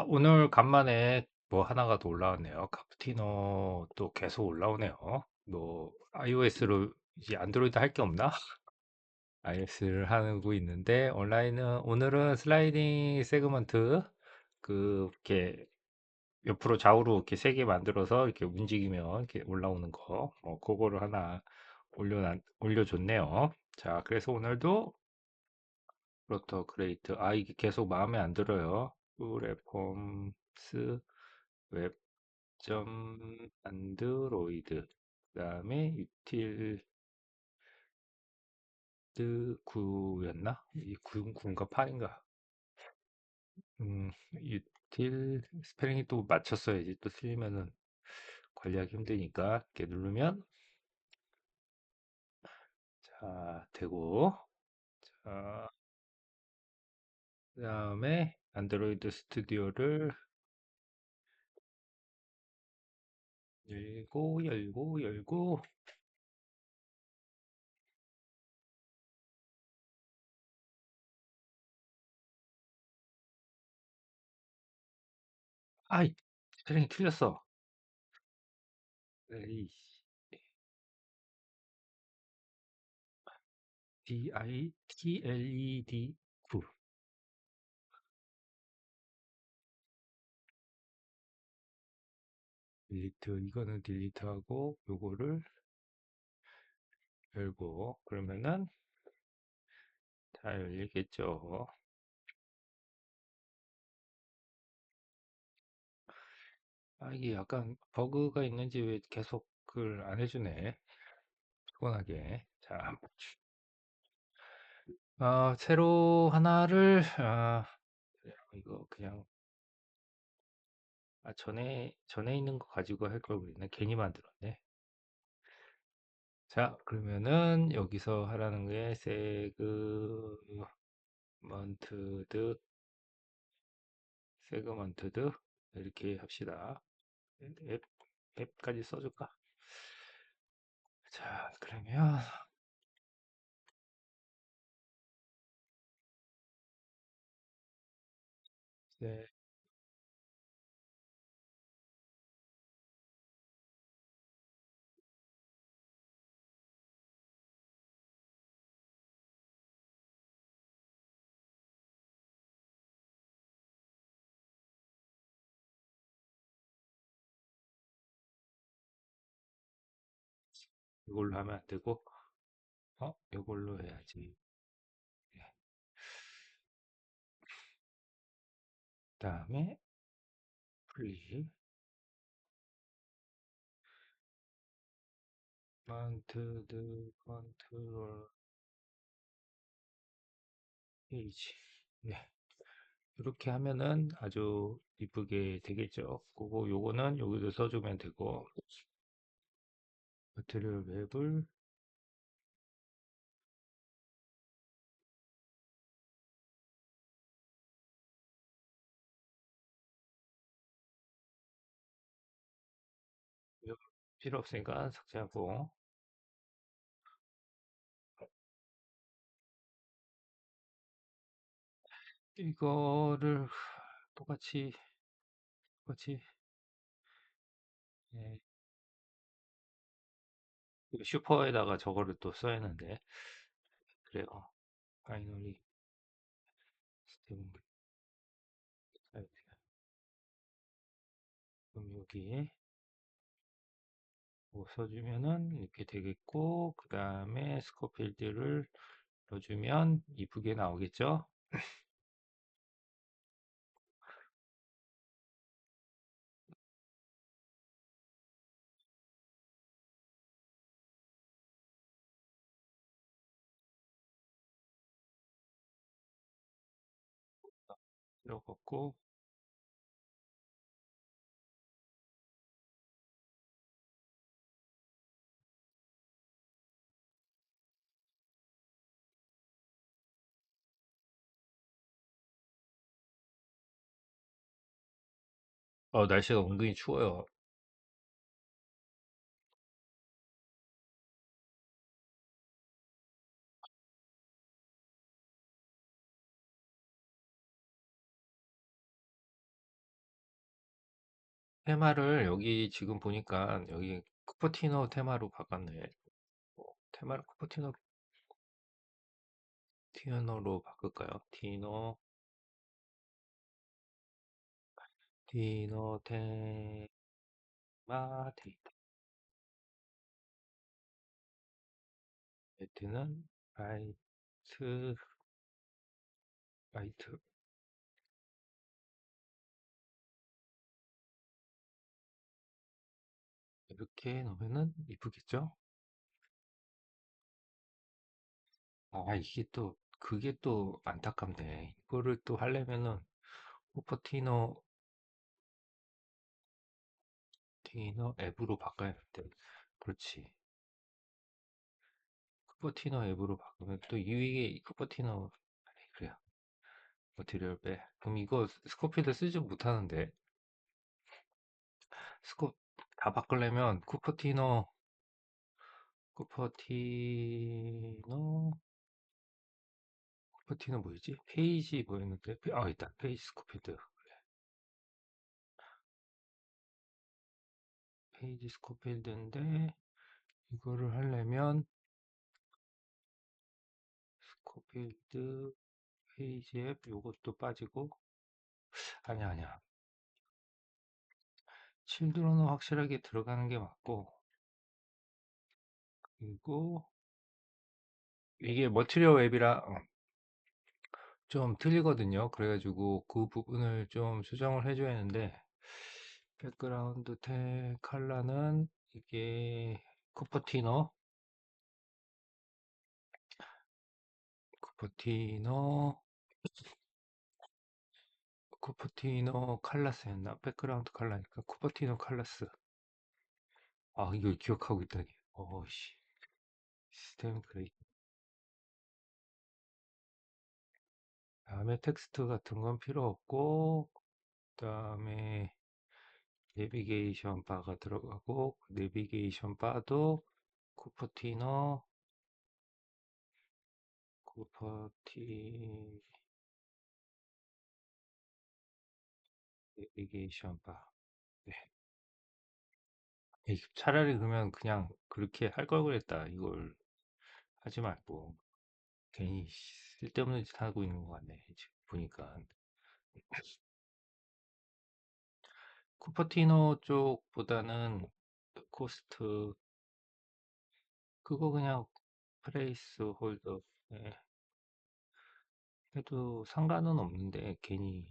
아, 오늘 간만에 뭐 하나가 더 올라왔네요. 카푸티노 또 계속 올라오네요. 뭐 iOS로 이제 안드로이드 할 게 없나? iOS를 하고 있는데 온라인은 오늘은 슬라이딩 세그먼트 그 이렇게 옆으로 좌우로 이렇게 세 개 만들어서 이렇게 움직이면 이렇게 올라오는 거, 뭐 그거를 하나 올려 올려줬네요. 자, 그래서 오늘도 플러터 그레이트 아 이게 계속 마음에 안 들어요. 플랫폼스 웹점 안드로이드 그 다음에 유틸드 9였나? 이 9, 9인가 8인가? 음, 유틸 스페링이 또 맞췄어야지 또 틀리면은 관리하기 힘드니까 이렇게 누르면 자 되고 자 그 다음에 안드로이드 스튜디오를 열고 열고 열고. 아이 스페링이 틀렸어. 에이 D I T L E D 딜리트 이거는 딜리트하고 요거를 열고 그러면은 다 열리겠죠. 아 이게 약간 버그가 있는지 왜 계속 그걸 안 해주네. 피곤하게. 자, 아, 새로 하나를 아, 이거 그냥 아, 전에 전에 있는 거 가지고 할걸 그랬네. 괜히 만들었네. 자, 그러면은 여기서 하라는 게 세그먼트드 세그먼트드 이렇게 합시다. 앱 앱까지 써줄까? 자, 그러면 네, 이걸로 하면 안 되고 어? 이걸로 해야지. 네. 그다음에 플리 마운트드 컨트롤 페이지 네. 이렇게 하면은 아주 이쁘게 되겠죠. 그거 요거는 여기도 써주면 되고 material 웹을 필요 없으니까 삭제하고. 이거를 똑같이 똑같이 예, 슈퍼에다가 저거를 또 써야 하는데 그래요. 파이널리 스테이블 사이트 그럼 여기 뭐 써주면은 이렇게 되겠고 그 다음에 스코필드를 넣어주면 이쁘게 나오겠죠? 없고 어, 날씨가 은근히 추워요. 테마를 여기 지금 보니까 여기 쿠퍼티노 테마로 바꿨네. 어, 테마를 쿠퍼티노 티노로 바꿀까요? 티노 티노 테마 데이터. 매트는 라이트 라이트 이렇게 놓으면은 이쁘겠죠? 아 이게 또 그게 또 안타깝네. 이거를 또 하려면은 쿠퍼티노 티노 앱으로 바꿔야 돼. 그렇지. 쿠퍼티노 앱으로 바꾸면 또 이게 쿠퍼티노 아니, 그래요. 머티리얼 빼. 그럼 이거 스코필드 쓰지 못하는데 스코 다 바꾸려면 쿠퍼티노 쿠퍼티노 쿠퍼티노 뭐였지? 페이지 뭐였는데? 페- 아 있다. 페이지 스코필드. 페이지 스코필드인데 이거를 하려면 스코필드 페이지 앱 요것도 빠지고 아니야 아니야. 칠드런은 확실하게 들어가는 게 맞고 그리고 이게 머티리얼 웹이라 어, 좀 틀리거든요. 그래가지고 그 부분을 좀 수정을 해줘야 하는데 백그라운드 텍 컬러는 이게 쿠퍼티노 쿠퍼티노 쿠퍼티노 칼라스였나? 백그라운드 컬러니까. 쿠퍼티노 칼라스. 아 이걸 기억하고 있다니. 어씨. 시스템 그레이 다음에 텍스트 같은 건 필요 없고 그 다음에 내비게이션 바가 들어가고 내비게이션 바도 쿠퍼티노 쿠퍼티 내비게이션 바 네. 차라리 그러면 그냥 그렇게 할 걸 그랬다 이걸 하지 말고 괜히 쓸데없는 짓 하고 있는 것 같네 지금 보니까. 쿠퍼티노 쪽보다는 코스트. 그거 그냥 플레이스 홀더. 예, 해도 상관은 없는데 괜히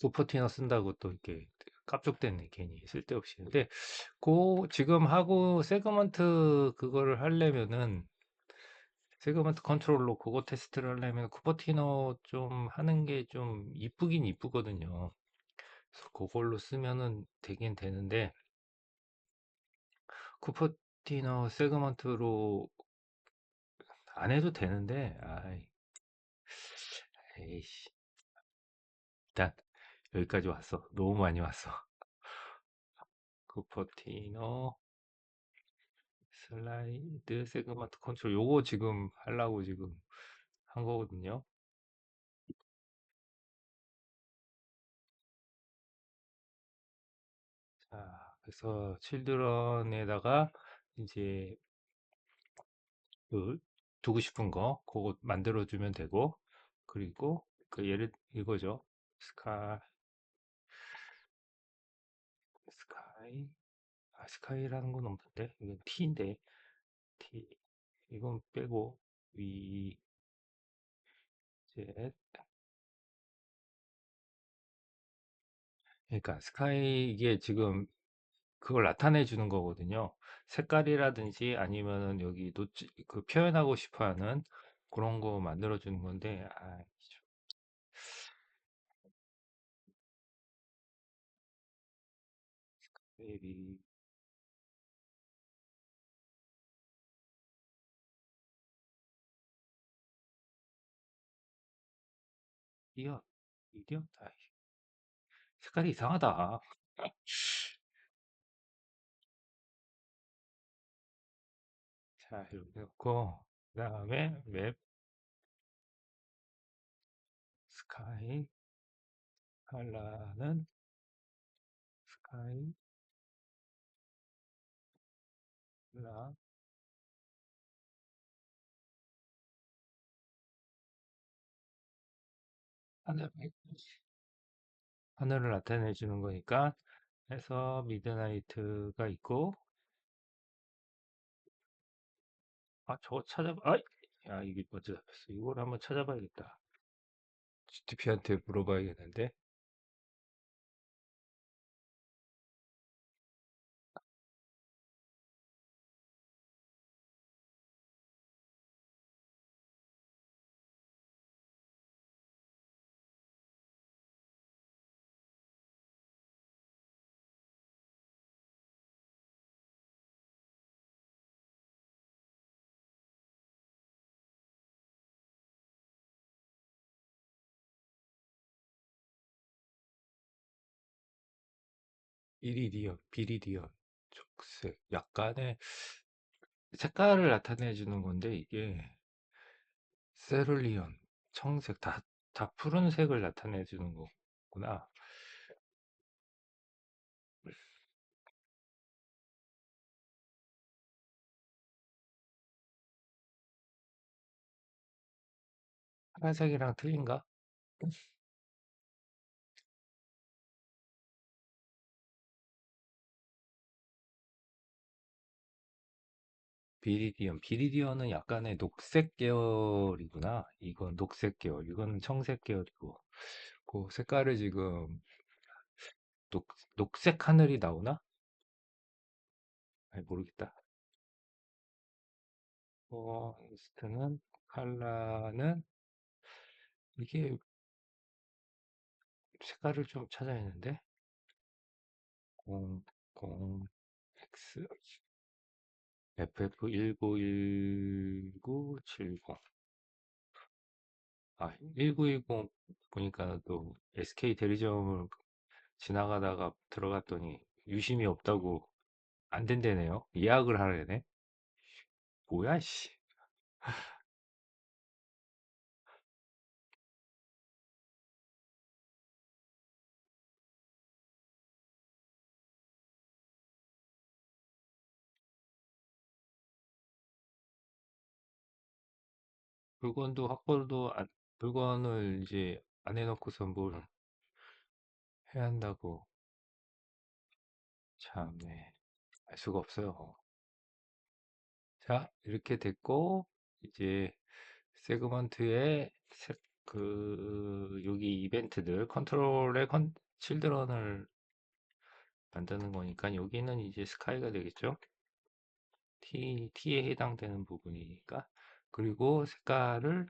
쿠퍼티노 쓴다고 또 이렇게 깝죽됐네 괜히 쓸데없이. 근데 그 지금 하고 세그먼트 그거를 하려면은 세그먼트 컨트롤로 그거 테스트를 하려면 쿠퍼티노 좀 하는 게 좀 이쁘긴 이쁘거든요. 그래서 그걸로 쓰면은 되긴 되는데 쿠퍼티노 세그먼트로 안 해도 되는데 아이. 에이씨. 일단 여기까지 왔어. 너무 많이 왔어. 쿠퍼티노 슬라이드 세그먼트 컨트롤. 요거 지금 하려고 지금 한 거거든요. 자 그래서 칠드런에다가 이제 그 두고 싶은 거 그거 만들어 주면 되고 그리고 그 예를 이거죠. 스카 스카이 아 스카이라는 건 없는데 이건 T인데 T 이건 빼고 위젯 그러니까 스카이 이게 지금 그걸 나타내 주는 거거든요. 색깔이라든지 아니면은 여기 노치 그 표현하고 싶어 하는 그런 거 만들어 주는 건데 아 베이비 이디엇 이디엇 아이 색깔이 이상하다. 자 이렇게 놓고 그 다음에 웹 스카이 컬러는 스카이, 라, 하늘, 하늘을 나타내 주는 거니까 해서 미드나이트가 있고 아 저거 찾아봐 아이! 야 이게 먼저 잡혔어. 이걸 한번 찾아봐야겠다. GTP한테 물어봐야겠는데 이리디언, 비리디언, 족색. 약간의 색깔을 나타내 주는 건데 이게 세룰리온, 청색. 다, 다 푸른색을 나타내 주는 거구나. 파란색이랑 틀린가? 비리디언, 비리디언은 약간의 녹색 계열이구나. 이건 녹색 계열, 이건 청색 계열이고. 그 색깔을 지금 녹, 녹색 하늘이 나오나? 아니, 모르겠다. 어, 이스트는 칼라는 이게 색깔을 좀 찾아야 했는데 0, 0, X, FF191970 아, 1910 보니까 또 SK 대리점을 지나가다가 들어갔더니 유심이 없다고 안 된대네요. 예약을 하래네. 뭐야, 씨. 물건도 확보도 안, 물건을 이제 안 해 놓고서 뭘 해야 한다고. 참, 네. 알 수가 없어요. 자, 이렇게 됐고, 이제 세그먼트의 색, 그, 여기 이벤트들, 컨트롤의 컨, 칠드런을 만드는 거니까 여기는 이제 스카이가 되겠죠? T, T에 해당되는 부분이니까. 그리고 색깔을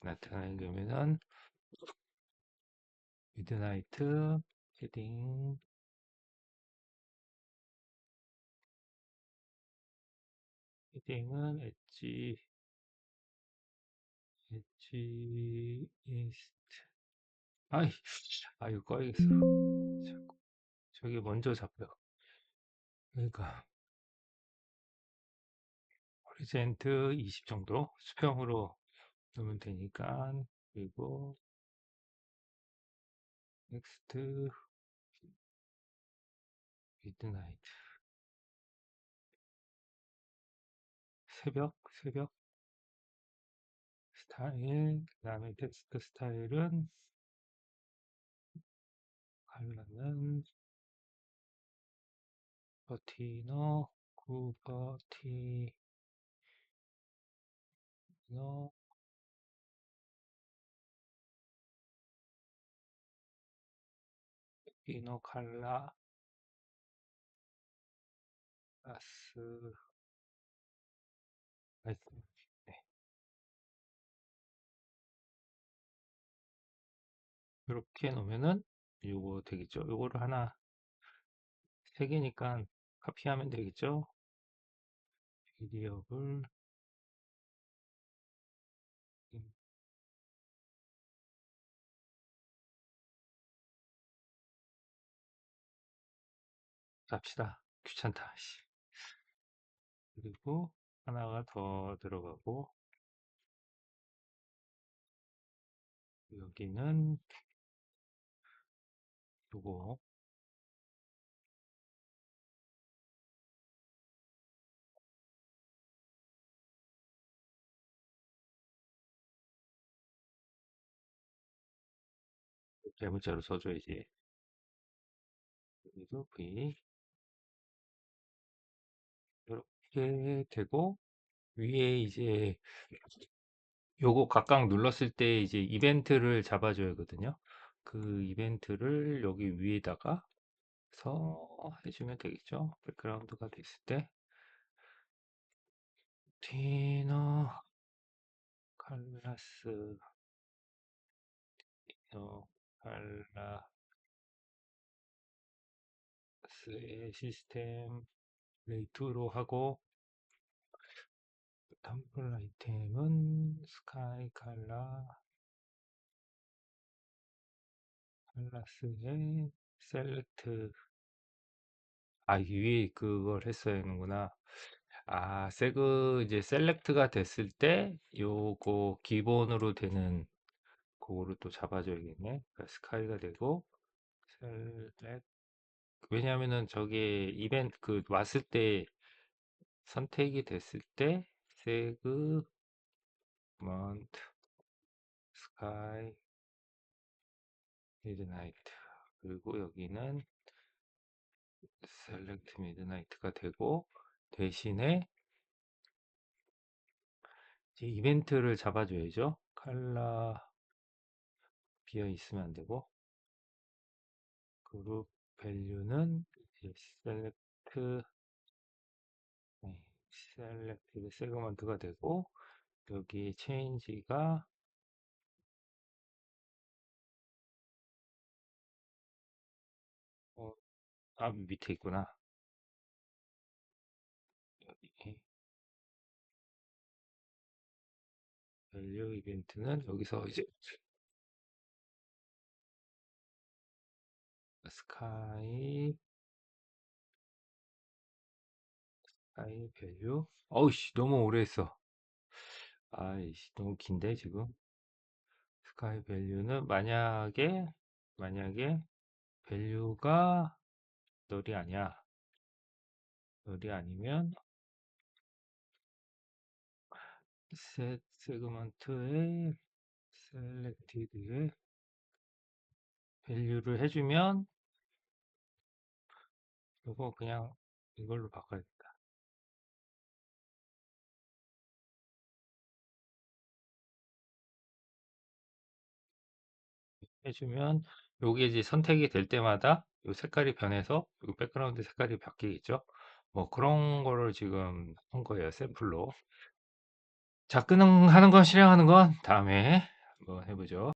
나타내려면은 미드나이트 헤딩 헤딩은 엣지 엣지 이스트. 아이 아유 꺼야겠어. 자꾸 저기 먼저 잡혀. 그러니까 호리젠트 20 정도 수평으로 넣으면 되니까. 그리고 넥스트 미드나이트 새벽 새벽. 스타일 그 다음에 텍스트 스타일은 컬러는 버티너 구버티 너 피노 칼라. 라스. 라이스 네. 이렇게 놓으면은 요거 되겠죠. 요거를 하나 세 개니까 카피하면 되겠죠? PDF을 갑시다. 귀찮다. 그리고 하나가 더 들어가고 여기는 요거 네 대문자로 써줘야지 여기도 V 이렇게 되고 위에 이제 요거 각각 눌렀을 때 이제 이벤트를 잡아줘야거든요. 그 이벤트를 여기 위에다가 서 해주면 되겠죠. 백그라운드가 됐을 때 디너 칼라스 디너 칼라스의 시스템 레이트로 하고 텀플 아이템은 스카이 칼라 클라스의 셀렉트. 아 위에 그걸 했어야 하는구나. 아 세그 이제 셀렉트가 됐을 때 요거 기본으로 되는 그거를 또 잡아줘야겠네. 그러니까 스카이가 되고 셀렉. 왜냐하면은 저게 이벤트 그 왔을 때 선택이 됐을 때 세그 먼트 스카이 미드나이트 그리고 여기는 셀렉트 미드나이트가 되고 대신에 이벤트를 잡아줘야죠. 칼라 비어 있으면 안 되고 그룹 밸류는 셀렉트 네, 셀렉트 세그먼트가 되고 여기 체인지가 어, 아 밑에 있구나. 여기 밸류 이벤트는 여기서 이제 스카이 스카이 밸류 어우씨 너무 오래 했어. 아이씨 너무 긴데 지금? 스카이 밸류는 만약에 만약에 밸류가 널이 아니야. 널이 아니면 셋 세그먼트에 셀렉티드에 밸류를 해주면 이거 그냥 이걸로 바꿔야겠 해주면 요게 이제 선택이 될 때마다 요 색깔이 변해서 요 백그라운드 색깔이 바뀌겠죠. 뭐 그런 거를 지금 한 거예요. 샘플로. 자, 끄는 하는 건 실행하는 건 다음에 한번 해보죠.